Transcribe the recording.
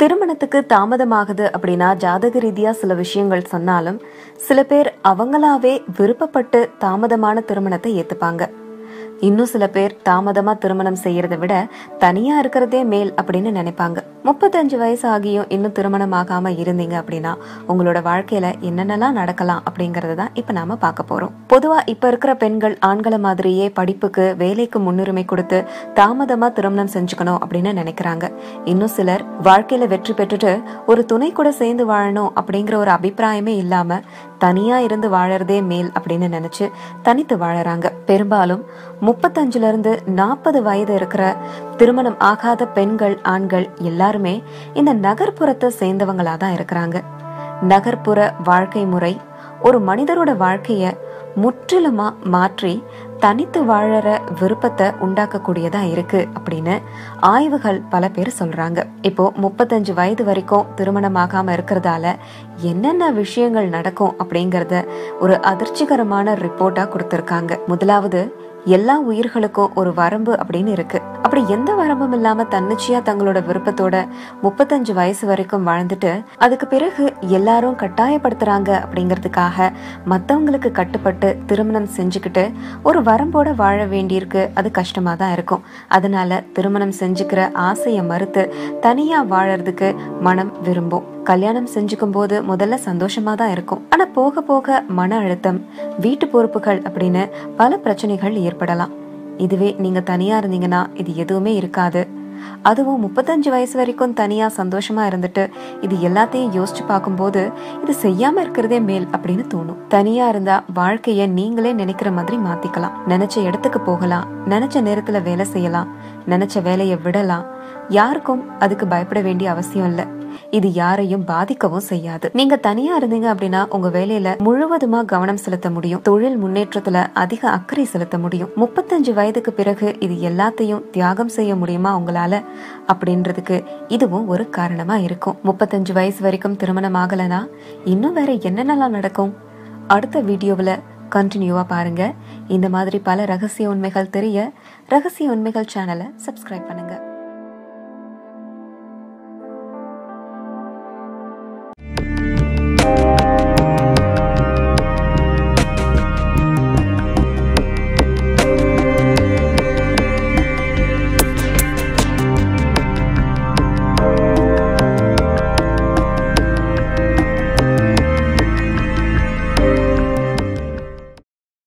திருமணத்துக்கு தாமதமாகுது அப்படின்னா ஜாதக ரீதியா சில விஷயங்கள் சொன்னாலும் சில பேர் அவங்களாவே விருப்பப்பட்டு தாமதமான திருமணத்தை ஏத்துப்பாங்க. இன்னும் சில பேர் தாமதமா திருமணம் செய்யறதை விட தனியா இருக்கிறதே மேல் அப்படின்னு நினைப்பாங்க. முப்பத்தஞ்சு வயசு ஆகியும் இன்னும் திருமணம் ஆகாம இருந்தீங்க அப்படின்னா உங்களோட வாழ்க்கையில என்னென்னலாம் நடக்கலாம் அப்படிங்கறத தான் இப்ப நாம பார்க்க போறோம். பொதுவா இப்ப இருக்கிற பெண்கள் ஆண்களை மாதிரியே படிப்புக்கு வேலைக்கு முன்னுரிமை கொடுத்து தாமதமா திருமணம் செஞ்சுக்கணும் அப்படின்னு நினைக்கிறாங்க. இன்னும் சிலர் வாழ்க்கையில வெற்றி பெற்றுட்டு ஒரு துணை கூட சேர்ந்து வாழணும் அப்படிங்கிற ஒரு அபிப்பிராயமே இல்லாம தனியா இருந்து வாழறதே மேல் அப்படின்னு நினைச்சு தனித்து வாழறாங்க. பெரும்பாலும் முப்பத்தஞ்சுல இருந்து நாற்பது வயது இருக்கிற திருமணம் ஆகாத பெண்கள் ஆண்கள் எல்லாருமே இந்த நகர்ப்புறத்தை சேர்ந்தவங்களா தான் இருக்கிறாங்க. நகர்ப்புற வாழ்க்கை முறை ஒரு மனிதரோட வாழ்க்கைய முற்றிலுமா மாற்றி தனித்து வாழற விருப்பத்தை உண்டாக்கக்கூடியதா இருக்கு அப்படின்னு ஆய்வுகள் பல பேர் சொல்றாங்க. இப்போ முப்பத்தஞ்சு வயது வரைக்கும் திருமணம் ஆகாம இருக்கிறதால என்னென்ன விஷயங்கள் நடக்கும் அப்படிங்கறத ஒரு அதிர்ச்சிகரமான ரிப்போர்ட்டா கொடுத்திருக்காங்க. முதலாவது எல்லா உயிர்களுக்கும் ஒரு வரம்பு அப்படின்னு இருக்கு. அப்படி எந்த வரம்பும் இல்லாம தன்னிச்சையா தங்களோட விருப்பத்தோட முப்பத்தஞ்சு வயசு வரைக்கும் வாழ்ந்துட்டு அதுக்கு பிறகு எல்லாரும் கட்டாயப்படுத்துறாங்க அப்படிங்கிறதுக்காக மத்தவங்களுக்கு கட்டுப்பட்டு திருமணம் செஞ்சுக்கிட்டு ஒரு வரம்போட வாழ வேண்டியிருக்கு. அது கஷ்டமா தான் இருக்கும். அதனால திருமணம் செஞ்சுக்கிற ஆசையை மறுத்து தனியா வாழறதுக்கு மனம் விரும்பும். கல்யாணம் செஞ்சுக்கும் போது முதல்ல சந்தோஷமா தான் இருக்கும். ஆனா போக போக மன அழுத்தம் வீட்டு பொறுப்புகள் அப்படின்னு பல பிரச்சனைகள் ஏற்படலாம். இதுவே நீங்க தனியா இருந்தீங்கன்னா இது எதுவுமே இருக்காது. அதுவும் முப்பத்தஞ்சு வயசு வரைக்கும் தனியா சந்தோஷமா இருந்துட்டு இது எல்லாத்தையும் யோசிச்சு பார்க்கும்போது இது செய்யாம இருக்கிறதே மேல் அப்படின்னு தோணும். தனியா இருந்தா வாழ்க்கைய நீங்களே நினைக்கிற மாதிரி மாத்திக்கலாம். நினைச்ச இடத்துக்கு போகலாம் நினைச்ச நேரத்துல வேலை செய்யலாம் நினைச்ச வேலையை விடலாம். யாருக்கும் அதுக்கு பயப்பட வேண்டிய அவசியம் இல்லை. இது யாரையும் பாதிக்கவும் செய்யாது. நீங்க தனியா இருந்தீங்க அப்படின்னா உங்க வேலையில முழுவதுமா கவனம் செலுத்த முடியும். தொழில் முன்னேற்றத்துல அதிக அக்கறை செலுத்த முடியும். முப்பத்தஞ்சு வயதுக்கு பிறகு இது எல்லாத்தையும் தியாகம் செய்ய முடியுமா உங்களால? அப்படின்றதுக்கு இதுவும் ஒரு காரணமா இருக்கும். முப்பத்தஞ்சு வயசு வரைக்கும் திருமணம் ஆகலனா இன்னும் வேற என்னென்னலாம் நடக்கும்? அடுத்த வீடியோவில் கண்டினியூவா பாருங்க. இந்த மாதிரி பல ரகசிய உண்மைகள் தெரிய ரகசிய உண்மைகள் சேனலை சப்ஸ்கிரைப் பண்ணுங்க.